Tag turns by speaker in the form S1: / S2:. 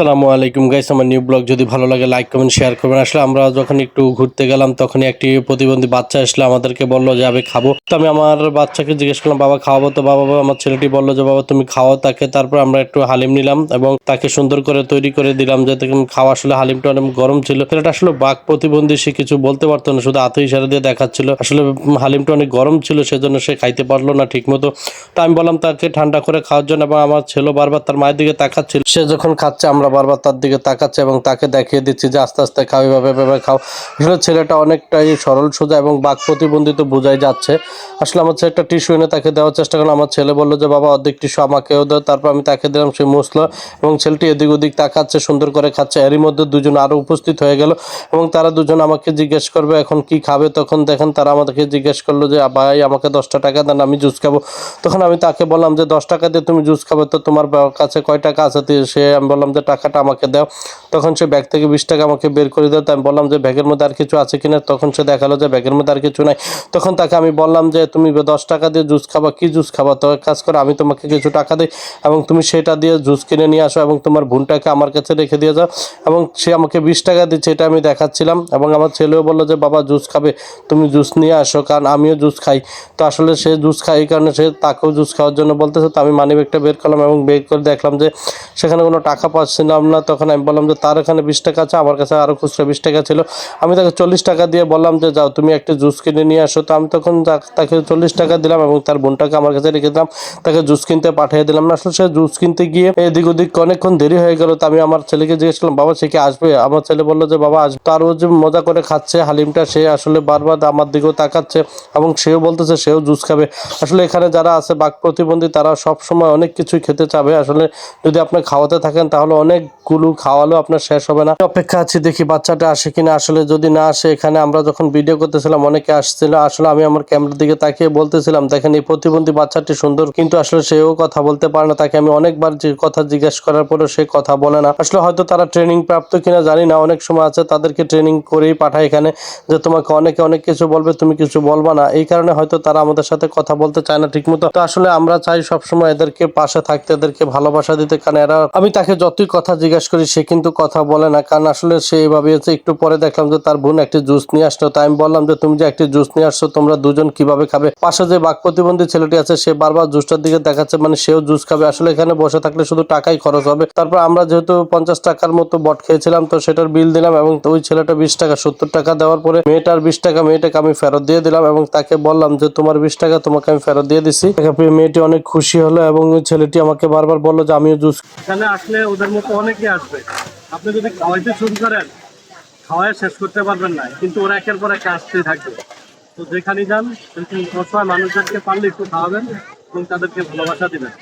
S1: আসসালামু আলাইকুম গাইস, আমার নিউ ব্লগ যদি ভালো লাগে, লাইক, কমেন্ট, শেয়ার করবেন। আসলে আমরা যখন একটু ঘুরতে গেলাম, তখনই একটি প্রতিবন্ধী বাচ্চা আসলে, আমাদেরকে বলল যে আমি খাব। তো আমি আমার বাচ্চাকে জিজ্ঞেস করলাম, বাবা, খাওয়াবো তো? বাবা আমার ছেলেটি বলল যে, বাবা, তুমি খাওয়াও তাকে। তারপর আমরা একটু হালিম নিলাম এবং তাকে সুন্দর করে তৈরি করে দিলাম, যাতে করে খাওয়া আসলে হালিমটা অনেক গরম ছিল। ছেলেটা আসলে বাঘ প্রতিবন্ধী, সে কিছু বলতে পারতো না, শুধু হাতে ইশারা দিয়ে দেখাচ্ছিল। আসলে হালিমটা অনেক গরম ছিল, সেজন্য সে খাইতে পারল না ঠিক মতো তো আমি বললাম, তাকে ঠান্ডা করে খাওয়ার জন্য, এবং আমার ছেলে বারবার তার মায়ের দিকে তাকাচ্ছিল। সে যখন খাচ্ছে, আমরা বারবার তার দিকে তাকাচ্ছি এবং তাকে দেখিয়ে দিচ্ছি যে আস্তে আস্তে খাও, এভাবে এভাবে খাও। আসলে ছেলেটা অনেকটাই সরল, সোজা এবং বাক প্রতিবন্ধিত বোঝাই যাচ্ছে। আসলে আমার ছেলেটা টিস্যু এনে তাকে দেওয়ার চেষ্টা করলাম আমার ছেলে বলল যে, বাবা, অর্ধেক টিস্যু আমাকেও দাও। তারপর আমি তাকে দিলাম, সে মুসলো এবং ছেলেটি এদিক ওদিক তাকাচ্ছে, সুন্দর করে খাচ্ছে। এরই মধ্যে দুজন আরও উপস্থিত হয়ে গেল এবং তারা দুজন আমাকে জিজ্ঞেস করবে, এখন কি খাবে? তখন দেখেন তারা আমাদেরকে জিজ্ঞেস করল যে, ভাই, আমাকে দশটা টাকা দেন, আমি জুস খাব। তখন আমি তাকে বললাম যে, দশ টাকা দিয়ে তুমি জুস খাবে, তো তোমার কাছে কয় টাকা আছে? সে, আমি বললাম যে টাকাটা আমাকে দাও। তখন সে ব্যাগ থেকে বিশ টাকা আমাকে বের করে দেয় তো আমি বললাম যে, ব্যাগের মধ্যে আর কিছু আছে কিনা? তখন সে দেখাল যে, ব্যাগের মধ্যে আর কিছু নাই। তখন তাকে আমি বললাম যে, তুমি দশ টাকা দিয়ে জুস খাবা, কি জুস খাবা? তো কাজ করে, আমি তোমাকে কিছু টাকা দিই এবং তুমি সেটা দিয়ে জুস কিনে নিয়ে আসো এবং তোমার বোনটাকে আমার কাছে রেখে দিয়ে যাও। এবং সে আমাকে বিশ টাকা দিচ্ছে, এটা আমি দেখাচ্ছিলাম এবং আমার ছেলেও বলল যে, বাবা, জুস খাবে, তুমি জুস নিয়ে আসো, কারণ আমিও জুস খাই। তো আসলে সে জুস খাই এই কারণে সে তাকেও জুস খাওয়ার জন্য বলতেছে। তো আমি মানি ব্যাগটা বের করলাম এবং বের করে দেখলাম যে, সেখানে কোনো টাকা পাচ্ছিলাম না তখন আমি বললাম যে তার এখানে বিশ টাকা আছে, আমার কাছে আরও খুচরা বিশ টাকা ছিল। আমি তাকে চল্লিশ টাকা দিয়ে বললাম যে, যাও, তুমি একটা জুস কিনে নিয়ে আসো। তো আমি তখন তাকে চল্লিশ টাকা দিলাম এবং তার বোনটাকে আমার কাছে রেখে দিলাম। তাকে জুস কিনতে পাঠিয়ে দিলাম। না আসলে সে জুস কিনতে গিয়ে এদিক ওদিক অনেকক্ষণ দেরি হয়ে গেল। তো আমি আমার ছেলেকে জিজ্ঞেস করলাম, বাবা, সে কি আসবে? আমার ছেলে বলল যে, বাবা, আসবে। তার ও যে মজা করে খাচ্ছে হালিমটা, সে আসলে বারবার আমার দিকেও তাকাচ্ছে এবং সেও বলতেছে সেও জুস খাবে। আসলে এখানে যারা আছে বাক প্রতিবন্ধী, তারা সব সময় অনেক কিছুই খেতে চাবে। আসলে যদি আপনি খাওয়াতে থাকেন, তাহলে অনেকগুলো খাওয়ালেও আপনার শেষ হবে না। অপেক্ষা আছি, দেখি বাচ্চাটা আসে কিনা। আসলে যদি না আসে, এখানে আমরা যখন ভিডিও করতেছিলাম, অনেকে আসছিল। আসলে আমি আমার ক্যামেরার দিকে তাকিয়ে বলতেছিলাম, দেখেন, এই প্রতিবন্ধী বাচ্চাটি সুন্দর। কিন্তু আসলে সেও কথা বলতে পারে না। তাকে আমি অনেকবার কথা জিজ্ঞেস করার পরেও সে কথা বলে না। আসলে হয়তো তারা ট্রেনিং প্রাপ্ত কিনা জানি না। অনেক সময় আছে, তাদেরকে ট্রেনিং করেই পাঠায় এখানে যে তোমাকে অনেকে অনেক কিছু বলবে, তুমি কিছু বলবা না। এই কারণে হয়তো তারা আমাদের সাথে কথা বলতে চায় না ঠিক মতো তো আসলে আমরা চাই সবসময় এদেরকে পাশে থাকতে, এদেরকে ভালোবাসা দিতে। কারণ এরা, আমি তাকে যতই কথা জিজ্ঞেস করি, সে কিন্তু কথা বলে না। কারণ আসলে সে এইভাবে আছে একটু পরে দেখলাম যে তার বোন একটি জুস নিয়ে আসলো। তাই আমি বললাম যে, তুমি যে একটি জুস নিয়ে আসছো, তোমরা দুজন কীভাবে খাবে? পাশে যে বাক প্রতিবন্ধী ছেলেটি আছে, সে বারবার জুসটার দিকে দেখাচ্ছে মানে সেও জুস খাবে। আসলে এখানে বসে থাকলে শুধু টাকাই খরচ হবে। তারপর আমরা যেহেতু পঞ্চাশ টাকার মতো বট খেয়েছিলাম, তো সেটার বিল দিলাম এবং ওই ছেলেটা বিশ টাকা, সত্তর টাকা দেওয়ার পরে মেয়েটার বিশ টাকা, মেয়েটাকে আমি ফেরত দিয়ে দিলাম এবং তাকে বললাম যে, তোমার বিশ টাকা তোমাকে আমি ফেরত দিয়ে দিছি। মেয়েটি অনেক খুশি হলো এবং ছেলেটি আমাকে বারবার বলল যে, আমিও জুস
S2: এখানে আসলে ওদের মতো অনেকে আসবে। আপনি যদি খাওয়াইতে শুরু করেন খাওয়াই শেষ করতে পারবেন না। কিন্তু ওরা একের পর এক আসতেই থাকবে। তো যেখানে যান সবসময় মানুষদেরকে পারলে একটু খাওয়াবেন এবং তাদেরকে ভালোবাসা দিবেন।